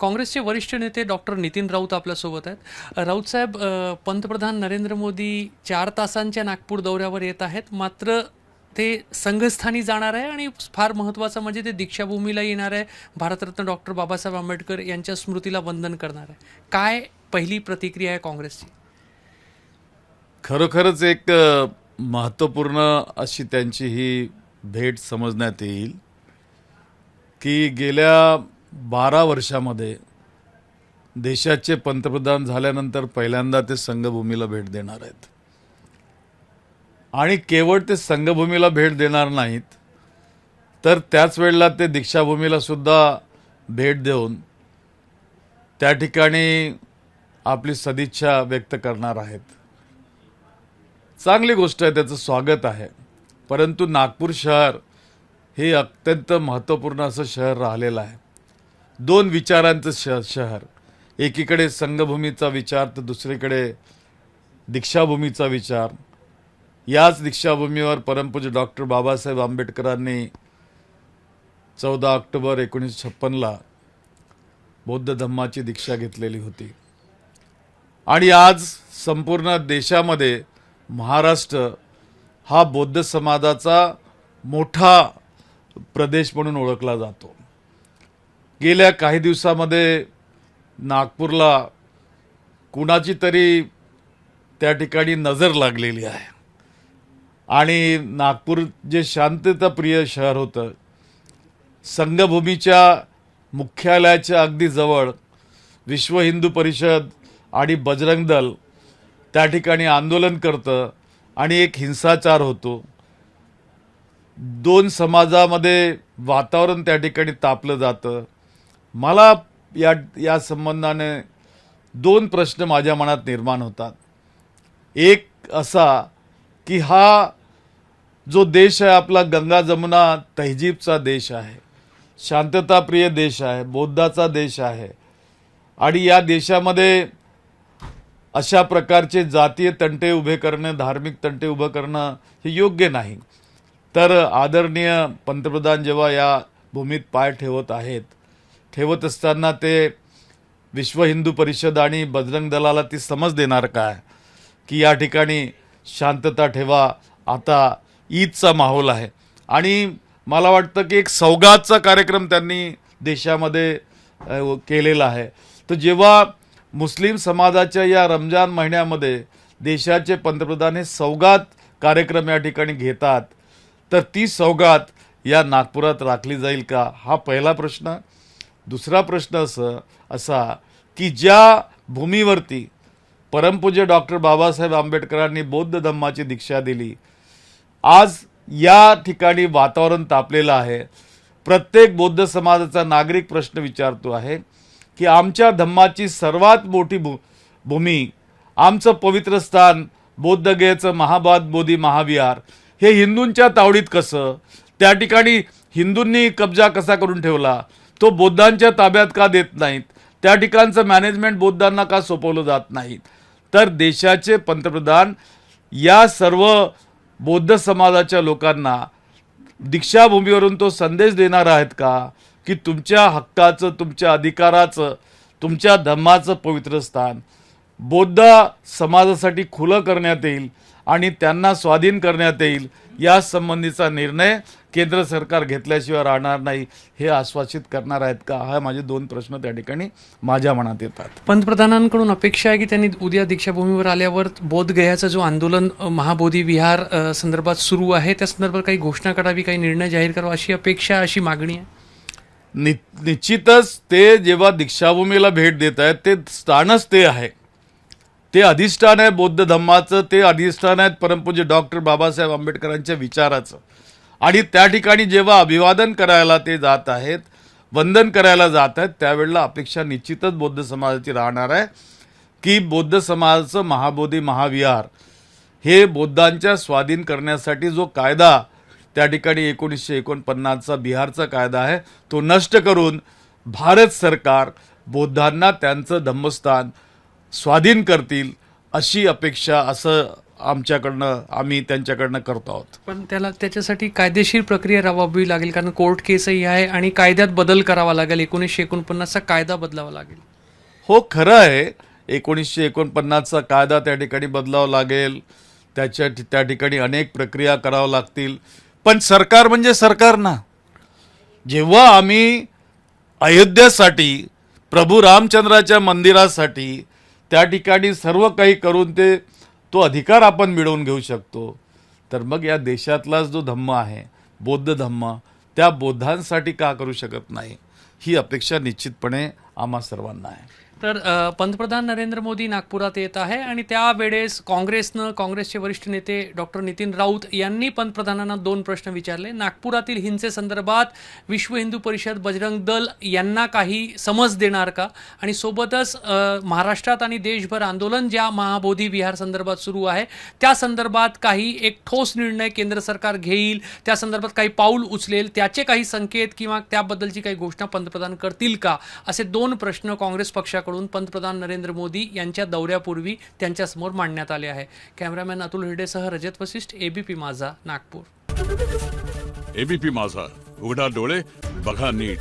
काँग्रेसचे वरिष्ठ नेते डॉक्टर नितीन राऊत आपल्यासोबत आहेत. राऊत साहेब पंतप्रधान नरेंद्र मोदी चार तासांच्या नागपूर दौऱ्यावर येत आहेत. मात्र ते संघस्थानी जाणार आहे आणि फार महत्त्वाचं म्हणजे ते दीक्षाभूमीला येणार आहे. भारतरत्न डॉक्टर बाबासाहेब आंबेडकर यांच्या स्मृतीला वंदन करणार आहे. काय पहिली प्रतिक्रिया आहे काँग्रेसची? खरोखरच एक महत्त्वपूर्ण अशी त्यांची ही भेट समजण्यात येईल की गेल्या बारा वर्षामध्ये देशाचे पंतप्रधान झाल्यानंतर पहिल्यांदा ते संघभूमीला भेट देणार आहेत. आणि केवळ ते संघभूमीला भेट देणार नाहीत तर त्याच वेळेला ते दीक्षाभूमीला सुद्धा भेट देऊन त्या ठिकाणी आपली सदिच्छा व्यक्त करणार आहेत. चांगली गोष्ट आहे त्याचं स्वागत आहे. परंतु नागपूर शहर हे अत्यंत महत्त्वपूर्ण असं शहर राहिलेलं आहे. दोन विचारांचं श शहर. एकीकडे संघभूमीचा विचार तर दुसरीकडे दीक्षाभूमीचा विचार. याच दीक्षाभूमीवर परमपूज्य डॉक्टर बाबासाहेब आंबेडकरांनी चौदा ऑक्टोबर एकोणीसशे छप्पनला बौद्ध धम्माची दीक्षा घेतलेली होती. आणि आज संपूर्ण देशामध्ये महाराष्ट्र हा बौद्ध समाजाचा मोठा प्रदेश म्हणून ओळखला जातो. गेल्या काही दिवसामध्ये नागपूरला कुणाची तरी त्या ठिकाणी नजर लागलेली आहे. आणि नागपूर जे शांतताप्रिय शहर होतं संघभूमीच्या मुख्यालयाच्या अगदी जवळ विश्व हिंदू परिषद आणि बजरंग दल त्या ठिकाणी आंदोलन करतं आणि एक हिंसाचार होतो. दोन समाजामध्ये वातावरण त्या ठिकाणी तापलं जातं. मला या या संबंधाने दोन प्रश्न माझ्या मनात निर्माण होतात. एक असा की हा जो देश आहे आपला गंगा जमुना तहजीबचा देश आहे शांतताप्रिय देश आहे बौद्धाचा देश आहे आणि या देशामध्ये अशा प्रकारचे जातीय तंटे उभे करणं धार्मिक तंटे उभं करणं हे योग्य नाही. तर आदरणीय पंतप्रधान जेव्हा या भूमीत पाय ठेवत आहेत ठेवत असताना ते विश्व हिंदू परिषद आणि बजरंग दलाला ती समज देणार काय? की या ठिकाणी शांतता ठेवा आता ईदचा माहोल आहे. आणि मला वाटतं की एक सौगातचा कार्यक्रम त्यांनी देशामध्ये केलेला आहे. तर जेव्हा मुस्लिम समाजाच्या या रमजान महिन्यामध्ये देशाचे पंतप्रधान हे सौगात कार्यक्रम या ठिकाणी घेतात तर ती सौगात या नागपुरात राखली जाईल का? हा पहिला प्रश्न. दुसरा प्रश्न असं असा की ज्या भूमीवरती परमपूज्य डॉक्टर बाबासाहेब आंबेडकरांनी बौद्ध धम्माची दीक्षा दिली आज या ठिकाणी वातावरण तापलेलं आहे. प्रत्येक बौद्ध समाजाचा नागरिक प्रश्न विचारतो आहे की आमच्या धम्माची सर्वात मोठी भू भूमी आमचं पवित्र स्थान बौद्धगयेचं महाबाद बोधी महाविहार हे हिंदूंच्या तावडीत कसं? त्या ठिकाणी हिंदूंनी कब्जा कसा करून ठेवला? तो बौद्धांच्या ताब्यात का देत नाहीत? त्या ठिकाणचं मॅनेजमेंट बौद्धांना का सोपवलं जात नाही तर देशाचे पंतप्रधान या सर्व बौद्ध समाजाच्या लोकांना दीक्षाभूमीवरून तो संदेश देणार आहेत का? की तुमच्या हक्काचं तुमच्या अधिकाराचं तुमच्या धम्माचं पवित्र स्थान बौद्ध समाजासाठी खुलं करण्यात येईल आणि त्यांना स्वाधीन करण्यात येईल या संबंधीचा निर्णय केंद्र सरकार घेतल्याशिवाय राहणार नाही हे आश्वासित करणार आहेत का? हा माझे दोन प्रश्न त्या ठिकाणी माझ्या मनात येतात. पंतप्रधानांकडून अपेक्षा आहे की त्यांनी उद्या दीक्षाभूमीवर आल्यावर बोधगयाचं जो आंदोलन महाबोधी विहार संदर्भात सुरू आहे त्या संदर्भात काही घोषणा करावी काही निर्णय जाहीर करावा अशी अपेक्षा अशी मागणी आहे? नि निश्चितच ते जेव्हा दीक्षाभूमीला भेट देत आहेत ते स्थानच ते आहे. ते अधिष्ठान आहे बौद्ध धम्माचं ते अधिष्ठान आहेत परमपूज्य डॉक्टर बाबासाहेब आंबेडकरांच्या विचाराचं. आणि त्या ठिकाणी जेव्हा अभिवादन करायला ते जात आहेत वंदन करायला जात आहेत त्यावेळेला अपेक्षा निश्चितच बौद्ध समाजाची राहणार आहे की बौद्ध समाजाचं महाबोधी महाविहार हे बौद्धांच्या स्वाधीन करण्यासाठी जो कायदा त्या ठिकाणी एकोणीसशे एकोणपन्नासचा बिहारचा कायदा आहे तो नष्ट करून भारत सरकार बौद्धांना त्यांचं धम्मस्थान स्वाधीन करतील अशी अपेक्षा असं आमच्याकडनं आम्ही त्यांच्याकडनं करतो आहोत. पण त्याला त्याच्यासाठी कायदेशीर प्रक्रिया राबवावी लागेल कारण कोर्ट केसही आहे आणि कायद्यात बदल करावा लागेल. एकोणीसशे एकोणपन्नासचा कायदा बदलावा लागेल. हो खरं आहे. एकोणीसशे एकोणपन्नासचा कायदा त्या ठिकाणी बदलावा लागेल. त्याच्या त्या ठिकाणी अनेक प्रक्रिया कराव्या लागतील. पण सरकार म्हणजे सरकार ना. जेव्हा आम्ही अयोध्येसाठी प्रभू रामचंद्राच्या मंदिरासाठी त्या ठिकाणी सर्व काही करून ते तो अधिकार आपण मिळवून घेऊ शकतो. तर मग या देशातलाच जो धम्म आहे बौद्ध धम्म त्या बौद्धांसाठी का करू शकत नाही? ही अपेक्षा निश्चितपणे आम्हा सर्वांना आहे. तर पंतप्रधान नरेंद्र मोदी नागपुरात येत आहे आणि त्यावेळेस काँग्रेसनं काँग्रेसचे वरिष्ठ नेते डॉक्टर नितीन राऊत यांनी पंतप्रधानांना दोन प्रश्न विचारले. नागपुरातील हिंसेसंदर्भात विश्व हिंदू परिषद बजरंग दल यांना काही समज देणार का? आणि सोबतच महाराष्ट्रात आणि देशभर आंदोलन ज्या महाबोधी विहार संदर्भात सुरू आहे त्या संदर्भात काही एक ठोस निर्णय केंद्र सरकार घेईल त्या संदर्भात काही पाऊल उचलेल त्याचे काही संकेत किंवा त्याबद्दलची काही घोषणा पंतप्रधान करतील का? असे दोन प्रश्न काँग्रेस पक्षाकडून पंतप्रधान नरेंद्र मोदी यांच्या दौऱ्यापूर्वी त्यांच्यासमोर मांडण्यात आले आहे. कॅमेरामॅन अतुल हिरडेसह रजत वशिष्ठ एबीपी माझा नागपूर. एबीपी माझा. उघडा डोळे बघा नीट.